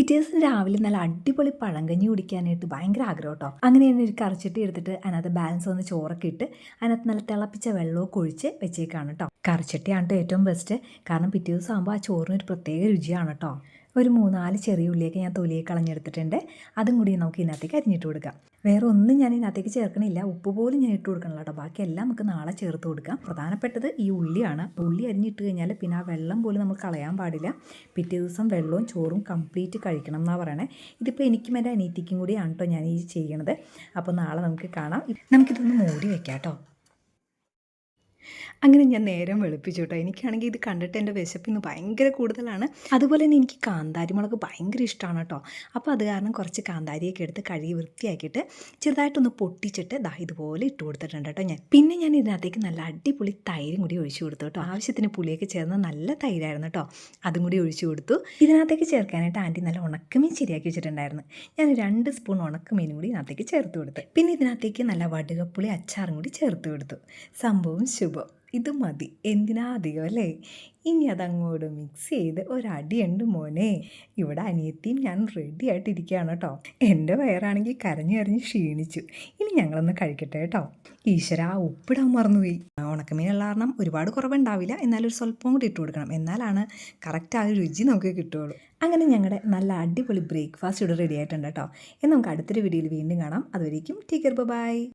പിറ്റേ ദിവസം രാവിലെ നല്ല അടിപൊളി പഴങ്കഞ്ഞി കുടിക്കാനായിട്ട് ഭയങ്കര ആഗ്രഹം കേട്ടോ അങ്ങനെ തന്നെ ഒരു കറച്ചിട്ട് എടുത്തിട്ട് അതിനകത്ത് ബാലൻസ് വന്ന് ചോറൊക്കെ ഇട്ട് അതിനകത്ത് നല്ല തിളപ്പിച്ച വെള്ളമൊക്കെ ഒഴിച്ച് വെച്ചേക്കാണ് കേട്ടോ കറിച്ചട്ടിയാണ് ഏറ്റവും ബെസ്റ്റ് കാരണം പിറ്റേ ദിവസം ആകുമ്പോൾ ആ ചോറിന് ഒരു പ്രത്യേക രുചിയാണ് കേട്ടോ ഒരു മൂന്നാൽ ചെറിയ ഉള്ളിയൊക്കെ ഞാൻ തൊലിയെ കളഞ്ഞെടുത്തിട്ടുണ്ട്. അതും കൂടി നമുക്ക് ഇതിനകത്തേക്ക് അരിഞ്ഞിട്ട് കൊടുക്കാം. വേറെ ഒന്നും ഞാൻ ഇതിനകത്തേക്ക് ചേർക്കണില്ല. ഉപ്പ് പോലും ഞാൻ ഇട്ട് കൊടുക്കണില്ല കേട്ടോ. ബാക്കിയെല്ലാം നമുക്ക് നാളെ ചേർത്ത് കൊടുക്കാം. പ്രധാനപ്പെട്ടത് ഈ ഉള്ളിയാണ്. ഉള്ളി അരിഞ്ഞിട്ട് കഴിഞ്ഞാൽ പിന്നെ ആ വെള്ളം പോലും നമുക്ക് കളയാൻ പാടില്ല. പിറ്റേ ദിവസം വെള്ളവും ചോറും കംപ്ലീറ്റ് കഴിക്കണം എന്നാണ് പറയണേ. ഇതിപ്പോൾ എനിക്കും എന്റെ അനീതിക്കും കൂടിയാണ് കേട്ടോ ഞാൻ ഈ ചെയ്യണത്. അപ്പോൾ നാളെ നമുക്ക് കാണാം. നമുക്കിതൊന്ന് മൂടി വെക്കാം കേട്ടോ. അങ്ങനെ ഞാൻ നേരം വെളുപ്പിച്ചു കേട്ടോ എനിക്കാണെങ്കിൽ ഇത് കണ്ടിട്ട് എന്റെ വിശപ്പിന്ന് ഭയങ്കര കൂടുതലാണ്. അതുപോലെ തന്നെ എനിക്ക് കാന്താരി മുളക് ഭയങ്കര ഇഷ്ടമാണ് കേട്ടോ അപ്പോൾ അത് കാരണം കുറച്ച് കാന്താരിയൊക്കെ എടുത്ത് കഴുകി വൃത്തിയാക്കിയിട്ട് ചെറുതായിട്ടൊന്ന് പൊട്ടിച്ചിട്ട് ദാ ഇതുപോലെ ഇട്ട് കൊടുത്തിട്ടുണ്ട് കേട്ടോ ഞാൻ. പിന്നെ ഞാൻ ഇതിനകത്തേക്ക് നല്ല അടിപൊളി തൈരും കൂടി ഒഴിച്ചു കൊടുത്തു കേട്ടോ. ആവശ്യത്തിന് പുളിയൊക്കെ ചേർന്ന നല്ല തൈരായിരുന്നു കേട്ടോ. അതും കൂടി ഒഴിച്ചു കൊടുത്തു. ഇതിനകത്തേക്ക് ചേർക്കാനായിട്ട് ആന്റി നല്ല ഉണക്കമീൻ ശരിയാക്കി വെച്ചിട്ടുണ്ടായിരുന്നു. ഞാൻ രണ്ട് സ്പൂൺ ഉണക്കമീനും കൂടി ഇതിനകത്തേക്ക് ചേർത്ത് കൊടുത്തു. പിന്നെ ഇതിനകത്തേക്ക് നല്ല വടുകപ്പുളി അച്ചാറും കൂടി ചേർത്ത് കൊടുത്തു. സംഭവം ശുഭം ഇത് മതി. എന്തിനാ അധികം അല്ലേ? ഇനി അതങ്ങോട്ട് മിക്സ് ചെയ്ത് ഒരടിയുണ്ട് മോനെ. ഇവിടെ അനിയത്തിയും ഞാൻ റെഡി ആയിട്ടിരിക്കുകയാണ് കേട്ടോ. എന്റെ വയറാണെങ്കിൽ കരഞ്ഞു കരഞ്ഞ് ക്ഷീണിച്ചു. ഇനി ഞങ്ങളൊന്ന് കഴിക്കട്ടെ കേട്ടോ. ഈശ്വര ഉപ്പിടാൻ മറന്നുപോയി. ഉണക്കമീനുള്ള കാരണം ഒരുപാട് കുറവുണ്ടാവില്ല. എന്നാലും ഒരു സ്വല്പം കൂടി ഇട്ട് കൊടുക്കണം. എന്നാലാണ് കറക്റ്റ് ആ രുചി നമുക്ക് കിട്ടുകയുള്ളൂ. അങ്ങനെ ഞങ്ങളുടെ നല്ല അടിപൊളി ബ്രേക്ക്ഫാസ്റ്റ് ഇവിടെ റെഡി ആയിട്ടുണ്ട് കേട്ടോ. എന്ന് നമുക്ക് അടുത്തൊരു വീഡിയോയിൽ വീണ്ടും കാണാം. അതുവരേക്കും ടീക്കർ ബൈ